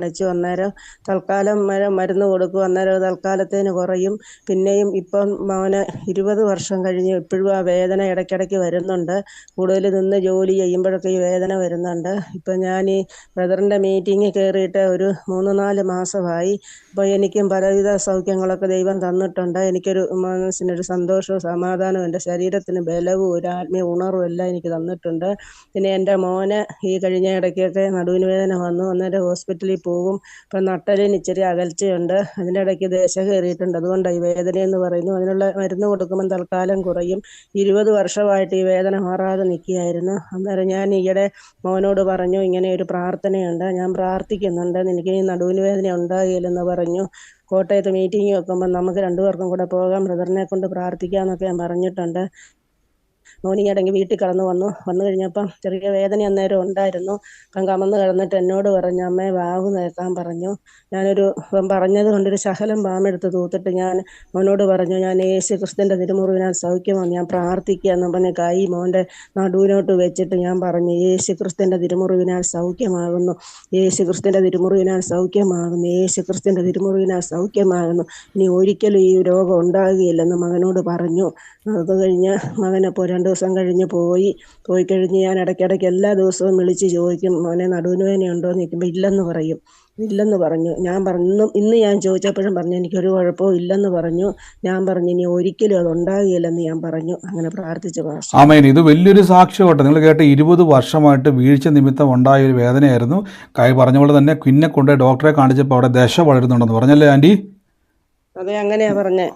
കാണിച്ചു അന്നേരം തൽക്കാലം മര മരുന്ന് കൊടുക്കും. അന്നേരം തൽക്കാലത്തേന് കുറയും. പിന്നെയും ഇപ്പം മോന് ഇരുപത് വർഷം കഴിഞ്ഞ് ഇപ്പോഴും ആ വേദന ഇടയ്ക്കിടയ്ക്ക് വരുന്നുണ്ട്. കൂടുതൽ നിന്ന് ജോലി ചെയ്യുമ്പോഴൊക്കെ ഈ വേദന വരുന്നുണ്ട്. ഇപ്പം ഞാൻ ഈ ബ്രദറിന്റെ മീറ്റിങ്ങിൽ കയറിയിട്ട് ഒരു മൂന്ന് നാല് മാസമായി. അപ്പോൾ എനിക്കും പലവിധ സൗഖ്യങ്ങളൊക്കെ ദൈവം തന്നിട്ടുണ്ട്. എനിക്കൊരു മനസ്സിനൊരു സന്തോഷവും സമാധാനവും എന്റെ ശരീരത്തിന് ബലവും ഒരു ആത്മീയ ഉണർവും എല്ലാം എനിക്ക് തന്നിട്ടുണ്ട്. പിന്നെ എന്റെ മോന് ഈ കഴിഞ്ഞ ഇടയ്ക്കൊക്കെ നടുവിന് വേദന വന്നു. അന്നേരം ഹോസ്പിറ്റലിൽ പോകും. ഇപ്പം നട്ടലിന് ഇച്ചിരി അകൽച്ചയുണ്ട്. അതിന്റെ ഇടയ്ക്ക് ദേശ കയറിയിട്ടുണ്ട്. അതുകൊണ്ട് ഈ വേദന എന്ന് പറയുന്നു. അതിനുള്ള മരുന്ന് കൊടുക്കുമ്പം തൽക്കാലം കുറയും. ഇരുപത് വർഷമായിട്ട് ഈ വേദന മാറാതെ നിൽക്കുകയായിരുന്നു. അന്നേരം ഞാൻ ഈയിടെ മോനോട് പറഞ്ഞു ഇങ്ങനെ ഒരു പ്രാർത്ഥനയുണ്ട്. ഞാൻ പ്രാർത്ഥിക്കുന്നുണ്ട്. എനിക്ക് ഈ നടുവിന് വേദന ഉണ്ടാകില്ലെന്ന് പറഞ്ഞു. കോട്ടയത്ത് മീറ്റിംഗ് വെക്കുമ്പോൾ നമുക്ക് രണ്ടുപേർക്കും കൂടെ പോകാം. ബ്രദറിനെ കൊണ്ട് പ്രാർത്ഥിക്കാമെന്നൊക്കെ ഞാൻ പറഞ്ഞിട്ടുണ്ട്. മോനിങ്ങടങ്ങി വീട്ടിൽ കടന്നു വന്നു. വന്നു കഴിഞ്ഞപ്പം ചെറിയ വേദന അന്നേരം ഉണ്ടായിരുന്നു. അപ്പം കമന്ന് കിടന്നിട്ട് എന്നോട് പറഞ്ഞു അമ്മേ വാവ് നേക്കാൻ പറഞ്ഞു. ഞാനൊരു പറഞ്ഞത് കൊണ്ടൊരു ശകലം പാമെടുത്ത് തൂത്തിട്ട് ഞാൻ മോനോട് പറഞ്ഞു ഞാൻ യേശു ക്രിസ്തുവിന്റെ തിരുമുറിവിനാൽ സൗഖ്യമാണ് ഞാൻ പ്രാർത്ഥിക്കുക എന്ന് പറഞ്ഞ കൈ മോന്റെ നടുവിനോട്ട് വെച്ചിട്ട് ഞാൻ പറഞ്ഞു യേശു ക്രിസ്തുവിന്റെ തിരുമുറിവിനാൽ സൗഖ്യമാകുന്നു. യേശു ക്രിസ്തുവിന്റെ തിരുമുറിവിനാൽ സൗഖ്യമാകുന്നു. യേശു ക്രിസ്തുവിന്റെ തിരുമുറിവിനാൽ സൗഖ്യമാകുന്നു. ഇനി ഒരിക്കലും ഈ രോഗം ഉണ്ടാകുകയില്ലെന്ന് മകനോട് പറഞ്ഞു. അത് കഴിഞ്ഞ് മകനപ്പോൾ രണ്ട് ദിവസം കഴിഞ്ഞ് പോയി. പോയി കഴിഞ്ഞ് ഞാൻ ഇടയ്ക്കിടയ്ക്ക് എല്ലാ ദിവസവും വിളിച്ച് ചോദിക്കും മോനെ നടുവിന് വേദനയുണ്ടോ? എന്ന് ചോദിക്കുമ്പോൾ ഇല്ലെന്ന് പറയും. ഇല്ലെന്ന് പറഞ്ഞു. ഞാൻ പറഞ്ഞു ഇന്ന് ഞാൻ ചോദിച്ചപ്പോഴും പറഞ്ഞു എനിക്കൊരു കുഴപ്പവും ഇല്ലെന്ന് പറഞ്ഞു. ഞാൻ പറഞ്ഞു ഇനി ഒരിക്കലും അത് ഉണ്ടാകുകയില്ലെന്ന് ഞാൻ പറഞ്ഞു. അങ്ങനെ പ്രാർത്ഥിച്ചു ഭാഷ ആമേൻ. ഇത് വലിയൊരു സാക്ഷ്യമാട്ടെ നിങ്ങൾ കേട്ട ഇരുപത് വർഷമായിട്ട് വീഴ്ച നിമിത്തം ഉണ്ടായ ഒരു വേദനയായിരുന്നു. കൈ പറഞ്ഞ പോലെ തന്നെ പിന്നെ കൊണ്ട് ഡോക്ടറെ കാണിച്ചപ്പോൾ അവിടെ ദശ വളരുന്നുണ്ടെന്ന് പറഞ്ഞല്ലേ ആന്റി? അതെ അങ്ങനെയാ പറഞ്ഞേ.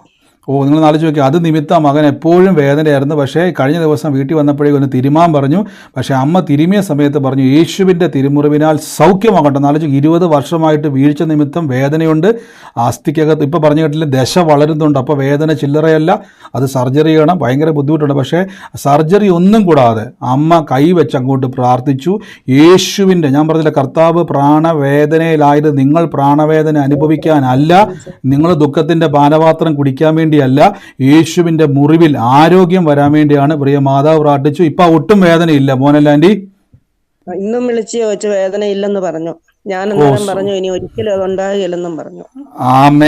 ഓ നിങ്ങൾ ആലോചിച്ച് നോക്കി അത് നിമിത്തം മകൻ എപ്പോഴും വേദനയായിരുന്നു. പക്ഷേ കഴിഞ്ഞ ദിവസം വീട്ടിൽ വന്നപ്പോഴേക്കും ഒന്ന് തിരുമാൻ പറഞ്ഞു. പക്ഷേ അമ്മ തിരുമിയ സമയത്ത് പറഞ്ഞു യേശുവിന്റെ തിരുമുറിവിനാൽ സൗഖ്യമാകട്ടെ എന്നാലോചിച്ച് ഇരുപത് വർഷമായിട്ട് വീഴ്ച നിമിത്തം വേദനയുണ്ട്. അസ്ഥിക്കകത്ത് ഇപ്പോൾ പറഞ്ഞു കേട്ടില്ല ദശ വളരുന്നുണ്ട്. അപ്പോൾ വേദന ചില്ലറയല്ല അത് സർജറി ചെയ്യണം. ഭയങ്കര ബുദ്ധിമുട്ടുണ്ട്. പക്ഷേ സർജറി ഒന്നും കൂടാതെ അമ്മ കൈ വെച്ച് അങ്ങോട്ട് പ്രാർത്ഥിച്ചു. യേശുവിന്റെ ഞാൻ പറഞ്ഞില്ല കർത്താവ് പ്രാണവേദനയിലായത് നിങ്ങൾ പ്രാണവേദന അനുഭവിക്കാനല്ല നിങ്ങൾ ദുഃഖത്തിന്റെ പാനപാത്രം കുടിക്കാൻ വേണ്ടിയല്ല യേശുവിന്റെ മുറിവിൽ ആരോഗ്യം വരാൻ വേണ്ടിയാണ് പ്രിയ മാതാവ് പ്രാർത്ഥിച്ചു. ഇപ്പം ഒട്ടും വേദനയില്ല. മോനല്ലാണ്ടി ഇന്നും വിളിച്ച് ചോദിച്ചു വേദനയില്ലെന്ന് പറഞ്ഞു. ഞാൻ പറഞ്ഞു ഇനി ഒരിക്കലും അത് ഉണ്ടാകില്ലെന്നും പറഞ്ഞു. ആമേ